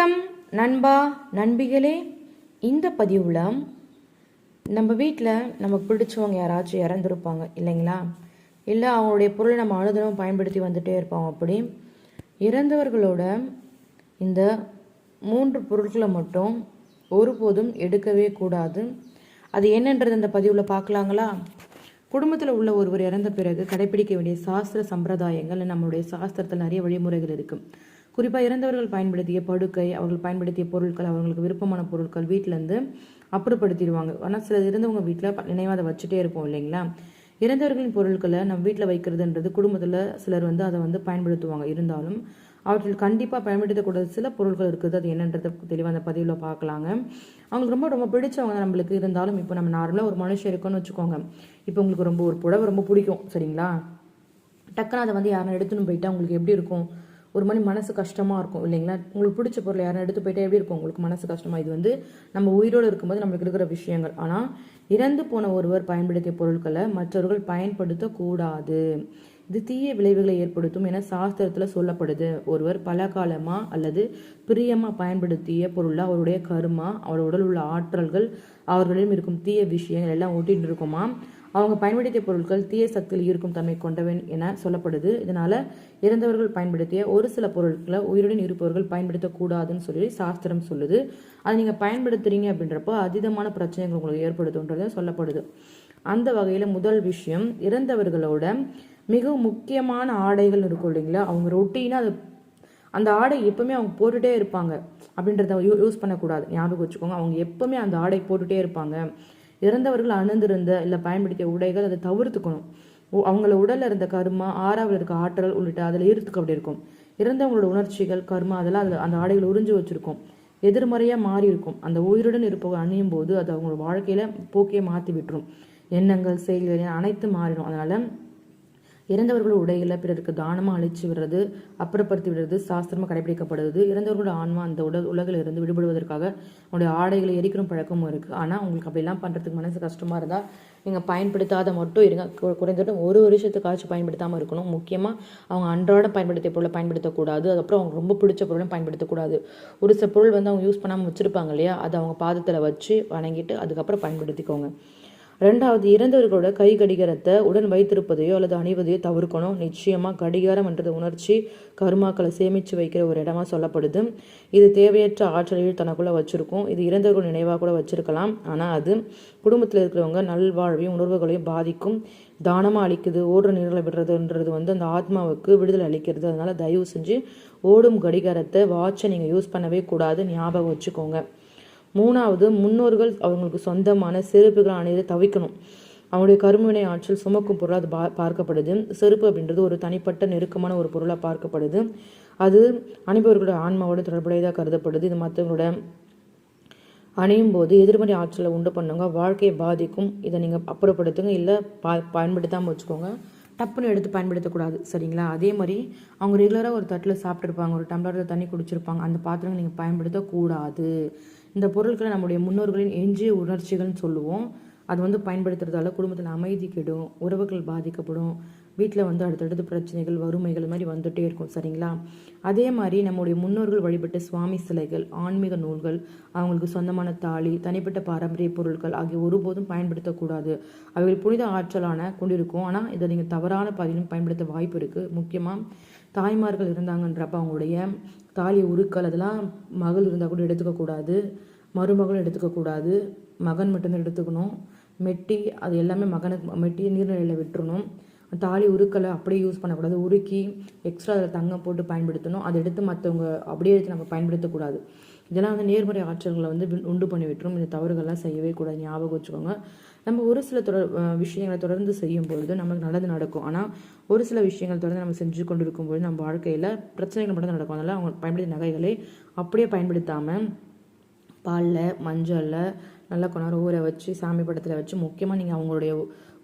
வணக்கம் நண்பா நண்பிகளே. இந்த பதிவில் நம்ம வீட்டில் நமக்கு பிடிச்சவங்க யாராச்சும் இறந்துருப்பாங்க இல்லைங்களா? இல்லை அவங்களுடைய பொருளை நம்ம அனுதினம் பயன்படுத்தி வந்துட்டே இருப்போம் அப்படி. இறந்தவர்களோட இந்த மூன்று பொருட்களை மட்டும் ஒருபோதும் எடுக்கவே கூடாது. அது என்னன்றது இந்த பதிவில் பார்க்கலாங்களா? குடும்பத்தில் உள்ள ஒருவர் இறந்த பிறகு கடைபிடிக்க வேண்டிய சாஸ்திர சம்பிரதாயங்கள் நம்மளுடைய சாஸ்திரத்தில் நிறைய வழிமுறைகள் இருக்குது குறிப்பாக இறந்தவர்கள் பயன்படுத்திய படுக்கை அவர்கள் பயன்படுத்திய பொருட்கள் அவங்களுக்கு விருப்பமான பொருட்கள் வீட்டிலேருந்து அப்புறப்படுத்திடுவாங்க. ஆனால் சில இருந்தவங்க வீட்டில் நினைவாக அதை வச்சுட்டே இருப்போம் இல்லைங்களா? இறந்தவர்களின் பொருட்களை நம்ம வீட்டில் வைக்கிறதுன்றது குடும்பத்தில் சிலர் வந்து அதை வந்து பயன்படுத்துவாங்க. இருந்தாலும் அவற்றில் கண்டிப்பாக பயன்படுத்தக்கூடாத சில பொருட்கள் இருக்குது. அது என்னன்றதை தெளிவாக அந்த பதிவில் பார்க்கலாங்க அவங்களுக்கு ரொம்ப ரொம்ப பிடிச்சவங்க தான் நம்மளுக்கு. இருந்தாலும் இப்போ நம்ம நார்மலாக ஒரு மனுஷன் இருக்கோன்னு வச்சுக்கோங்க. இப்போ உங்களுக்கு ரொம்ப ஒரு புடவை ரொம்ப பிடிக்கும் சரிங்களா? டக்குன்னு அதை வந்து யாரும் எடுத்துன்னு போயிட்டா உங்களுக்கு எப்படி இருக்கும்? ஒரு மணி மனசு கஷ்டமாக இருக்கும் இல்லைங்களா? உங்களுக்கு பிடிச்ச பொருளை யாரும் எடுத்து போயிட்டா எப்படி இருக்கும்? உங்களுக்கு மனசு கஷ்டமாக இது வந்து நம்ம உயிரோடு இருக்கும்போது நம்மளுக்கு இருக்கிற விஷயங்கள். ஆனால் இறந்து போன ஒருவர் பயன்படுத்திய பொருட்களை மற்றவர்கள் பயன்படுத்தக்கூடாது. இது தீய விளைவுகளை ஏற்படுத்தும் என சாஸ்திரத்தில் சொல்லப்படுது. ஒருவர் பல காலமாக அல்லது பிரியமாக பயன்படுத்திய பொருளாக அவருடைய கருமா அவரோட உடல் உள்ள ஆற்றல்கள் அவர்களிடம் இருக்கும் தீய விஷயங்கள் எல்லாம் ஓட்டிகிட்டு இருக்குமா அவங்க பயன்படுத்திய பொருட்கள் தீய சக்தியில் ஈர்க்கும் தன்மை கொண்டவன் என சொல்லப்படுது. இதனால இறந்தவர்கள் பயன்படுத்திய ஒரு சில பொருட்களை உயிருடன் இருப்பவர்கள் பயன்படுத்தக்கூடாதுன்னு சொல்லி சாஸ்திரம் சொல்லுது. அதை நீங்கள் பயன்படுத்துறீங்க அப்படின்றப்போ அதீதமான பிரச்சனைகள் உங்களுக்கு ஏற்படுத்துன்றது சொல்லப்படுது. அந்த வகையில் முதல் விஷயம் இறந்தவர்களோட மிகவும் முக்கியமான ஆடைகள் இருக்கும் இல்லைங்களா? அவங்க ரொட்டீனாக அது அந்த ஆடை எப்பவுமே அவங்க போட்டுகிட்டே இருப்பாங்க. அப்படின்றத யூ யூஸ் பண்ணக்கூடாது. ஞாபகம் வச்சுக்கோங்க. அவங்க எப்பவுமே அந்த ஆடை போட்டுகிட்டே இருப்பாங்க. இறந்தவர்கள் அணிந்திருந்த இல்லை பயன்படுத்திய உடைகள் அதை தவிர்த்துக்கணும். அவங்கள உடலில் இருந்த கருமா ஆறாவில் இருக்க ஆற்றல் உள்ளிட்ட அதில் ஈர்த்துக்கு அப்படி இருக்கும். இறந்தவங்களோட உணர்ச்சிகள் கர்மா அதெல்லாம் அதில் அந்த ஆடைகள் உறிஞ்சு வச்சுருக்கும். எதிர்மறையாக மாறி இருக்கும். அந்த உயிருடன் இருப்பவங்க அணியும் போது அது அவங்களோட வாழ்க்கையில் போக்கே மாற்றி விட்டுரும். எண்ணங்கள் செயல்கள் அனைத்து மாறிடும். அதனால இறந்தவர்கள் உடைகளை பிறருக்கு தானமாக அழிச்சு விடுறது அப்புறப்படுத்தி விடுறது சாஸ்திரமாக கடைபிடிக்கப்படுது இறந்தவர்களோட ஆன்மா அந்த உடல் உலகில் இருந்து விடுபடுவதற்காக உங்களுடைய ஆடைகளை எரிக்கிற பழக்கமும் இருக்குது ஆனால் உங்களுக்கு அப்படிலாம் பண்ணுறதுக்கு மனசு கஷ்டமாக இருந்தால் நீங்கள் பயன்படுத்தாத மட்டும் இருங்க. கு- குறைந்தது ஒரு வருஷத்துக்காச்சும் பயன்படுத்தாமல் இருக்கணும். முக்கியமாக அவங்க அன்றாடம் பயன்படுத்திய பொருளை பயன்படுத்தக்கூடாது. அதுக்கப்புறம் அவங்க ரொம்ப பிடிச்ச பொருளும் பயன்படுத்தக்கூடாது. ஒரு சில பொருள் வந்து அவங்க யூஸ் பண்ணாமல் வச்சுருப்பாங்க இல்லையா? அதை அவங்க பாதத்தில் வச்சு வணங்கிட்டு அதுக்கப்புறம் பயன்படுத்திக்கோங்க. ரெண்டாவது இறந்தவர்களோட கை கடிகாரத்தை உடன் வைத்திருப்பதையோ அல்லது அணிவதையோ தவிர்க்கணும். நிச்சயமாக கடிகாரம் என்றது உணர்ச்சி கருமாக்களை சேமித்து வைக்கிற ஒரு இடமா சொல்லப்படுது. இது தேவையற்ற ஆற்றலையும் தனக்குள்ளே வச்சிருக்கும். இது இறந்தவர்கள் நினைவாக கூட வச்சிருக்கலாம். ஆனால் அது குடும்பத்தில் இருக்கிறவங்க நல்வாழ்வையும் உணர்வுகளையும் பாதிக்கும். தானமாக அளிக்குது ஓடுற நீர்களை விடுறதுன்றது வந்து அந்த ஆத்மாவுக்கு விடுதலை அளிக்கிறது. அதனால தயவு செஞ்சு ஓடும் கடிகாரத்தை வாட்சை நீங்கள் யூஸ் பண்ணவே கூடாது. ஞாபகம் வச்சுக்கோங்க. மூணாவது முன்னோர்கள் அவங்களுக்கு சொந்தமான செருப்புகள் அணியதை தவிக்கணும். அவங்களுடைய கருமவினை ஆற்றல் சுமக்கும் பொருளாக அது பா பார்க்கப்படுது. செருப்பு அப்படின்றது ஒரு தனிப்பட்ட நெருக்கமான ஒரு பொருளாக பார்க்கப்படுது. அது அணிபவர்களோட ஆன்மாவோட தொடர்புடையதாக கருதப்படுது. இது மற்றவங்களோட அணியும் போது எதிர்மறை ஆற்றலை உண்டு பண்ணுங்க. வாழ்க்கையை பாதிக்கும். இதை நீங்கள் அப்புறப்படுத்துங்க. இல்லை பா பயன்படுத்தாமல் வச்சுக்கோங்க. டப்புன்னு எடுத்து பயன்படுத்தக்கூடாது. சரிங்களா? அதே மாதிரி அவங்க ரெகுலராக ஒரு தட்டில் சாப்பிட்ருப்பாங்க ஒரு டம்ளரில் தண்ணி குடிச்சிருப்பாங்க. அந்த பாத்திரங்கள் நீங்கள் பயன்படுத்தக்கூடாது. இந்த பொருட்களை நம்முடைய முன்னோர்களின் எஞ்சிய உணர்ச்சிகள்னு சொல்லுவோம். அது வந்து பயன்படுத்துறதால குடும்பத்தில் அமைதி கெடும் உறவுகள் பாதிக்கப்படும். வீட்டில் வந்து அடுத்தடுத்து பிரச்சனைகள் வறுமைகள் மாதிரி வந்துட்டே இருக்கும் சரிங்களா? அதே மாதிரி நம்முடைய முன்னோர்கள் வழிபட்ட சுவாமி சிலைகள் ஆன்மீக நூல்கள் அவங்களுக்கு சொந்தமான தாலி தனிப்பட்ட பாரம்பரிய பொருட்கள் ஆகிய ஒருபோதும் பயன்படுத்தக்கூடாது. அவைகள் புனித ஆற்றலான கொண்டிருக்கும். ஆனால் இதை நீங்கள் தவறான பாதையிலும் பயன்படுத்த வாய்ப்பு இருக்குது முக்கியமாக தாய்மார்கள் இருந்தாங்கன்றப்ப அவங்களுடைய தாலி உருக்கள் அதெல்லாம் மகள் இருந்தால் கூட எடுத்துக்கக்கூடாது மருமகளும் எடுத்துக்கக்கூடாது மகன் மட்டும்தான் எடுத்துக்கணும். மெட்டி அது எல்லாமே மகனுக்கு மெட்டி நீர்நிலையில் விட்டுறணும். தாலி உருக்களை அப்படியே யூஸ் பண்ணக்கூடாது. உருக்கி எக்ஸ்ட்ரா அதில் தங்கம் போட்டு பயன்படுத்தணும். அதை எடுத்து மற்றவங்க அப்படியே எடுத்து நம்ம பயன்படுத்தக்கூடாது. இதெல்லாம் வந்து நேர்மறை ஆற்றல்களை வந்து உண்டு பண்ணி விட்டுரும். இந்த தவறுகள்லாம் செய்யவே கூடாது. ஞாபகம் வச்சுக்கோங்க. நம்ம ஒரு சில தொடர் விஷயங்களை தொடர்ந்து செய்யும் பொழுது நமக்கு நல்லது நடக்கும். ஆனால் ஒரு சில விஷயங்கள் தொடர்ந்து நம்ம செஞ்சு கொண்டு இருக்கும்போது நம்ம வாழ்க்கையில் பிரச்சனைகள் மட்டும் நடக்கும். அதனால் அவங்க பயன்படுத்திய நகைகளை அப்படியே பயன்படுத்தாமல் பாலில் மஞ்சளில் நல்லா கொஞ்ச நேரம் ஊற வச்சு சாமி படத்தில் வச்சு முக்கியமாக நீங்கள் அவங்களுடைய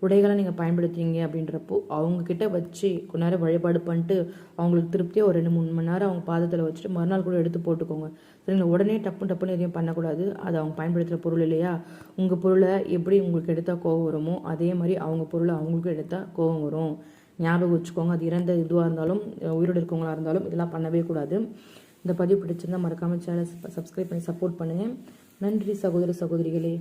உடைகளை நீங்கள் பயன்படுத்துறீங்க அப்படின்றப்போ அவங்கக்கிட்ட வச்சு கொஞ்ச நேரம் வழிபாடு பண்ணிட்டு அவங்களுக்கு திருப்தியாக ஒரு ரெண்டு மூணு மணி நேரம் அவங்க பாதத்தில் வச்சுட்டு மறுநாள் கூட எடுத்து போட்டுக்கோங்க. சரிங்களா? உடனே டப்பு டப்புன்னு எதையும் பண்ணக்கூடாது. அது அவங்க பயன்படுத்துகிற பொருள் இல்லையா? உங்கள் பொருளை எப்படி உங்களுக்கு எடுத்தால் கோவம் வருமோ அதே மாதிரி அவங்க பொருளை அவங்களுக்கும் எடுத்தால் கோவம் வரும். ஞாபகம் வச்சுக்கோங்க. அது இறந்த இதுவாக இருந்தாலும் உயிரோடு இருக்கவங்களாக இருந்தாலும் இதெல்லாம் பண்ணவே கூடாது. இந்த பதிவு பிடிச்சிருந்தால் மறக்காமல் சேனலை சப்ஸ்கிரைப் பண்ணி சப்போர்ட் பண்ணுங்கள் நன்றி சகோதர சகோதரிகளே.